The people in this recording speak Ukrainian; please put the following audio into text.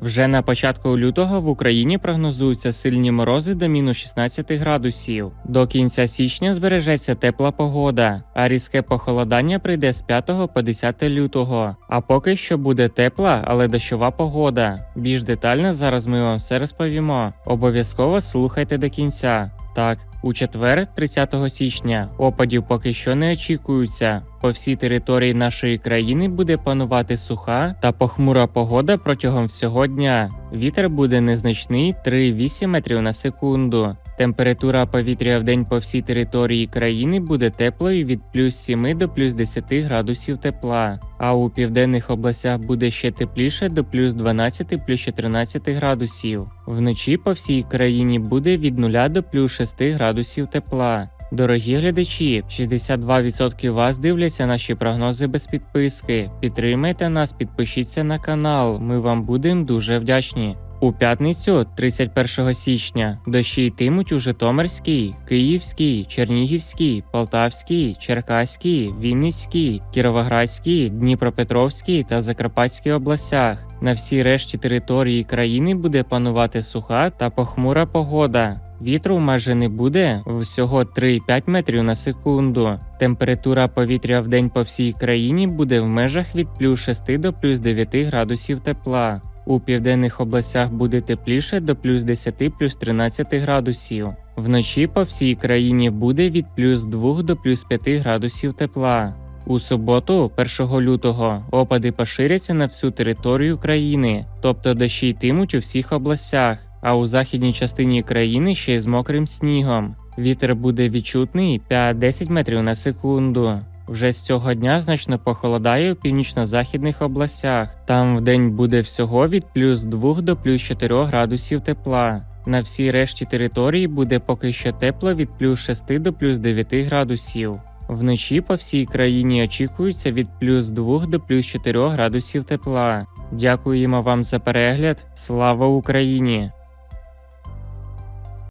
Вже на початку лютого в Україні прогнозуються сильні морози до мінус 16 градусів. До кінця січня збережеться тепла погода, а різке похолодання прийде з 5 по 10 лютого. А поки що буде тепла, але дощова погода. Більш детально зараз ми вам все розповімо. Обов'язково слухайте до кінця. Так, у четвер, 30 січня, опадів поки що не очікуються. По всій території нашої країни буде панувати суха та похмура погода протягом всього дня. Вітер буде незначний 3-8 метрів на секунду. Температура повітря в день по всій території країни буде теплою від плюс 7 до плюс 10 градусів тепла, а у південних областях буде ще тепліше до плюс 12 плюс 14 градусів. Вночі по всій країні буде від 0 до плюс 6 градусів тепла. Дорогі глядачі, 62% вас дивляться наші прогнози без підписки. Підтримайте нас, підпишіться на канал. Ми вам будемо дуже вдячні. У п'ятницю, 31 січня, дощі йтимуть у Житомирській, Київській, Чернігівській, Полтавській, Черкаській, Вінницькій, Кіровоградській, Дніпропетровській та Закарпатській областях. На всій решті території країни буде панувати суха та похмура погода. Вітру майже не буде всього 3-5 метрів на секунду. Температура повітря в день по всій країні буде в межах від плюс 6 до плюс 9 градусів тепла. У південних областях буде тепліше до плюс 10 плюс 13 градусів. Вночі по всій країні буде від плюс 2 до плюс 5 градусів тепла. У суботу, 1 лютого, опади поширяться на всю територію країни, тобто дощі йтимуть у всіх областях, а у західній частині країни ще й з мокрим снігом. Вітер буде відчутний 5-10 метрів на секунду. Вже з цього дня значно похолодає у північно-західних областях. Там в день буде всього від плюс 2 до плюс 4 градусів тепла. На всій решті території буде поки що тепло від плюс 6 до плюс 9 градусів. Вночі по всій країні очікується від плюс 2 до плюс 4 градусів тепла. Дякуємо вам за перегляд. Слава Україні!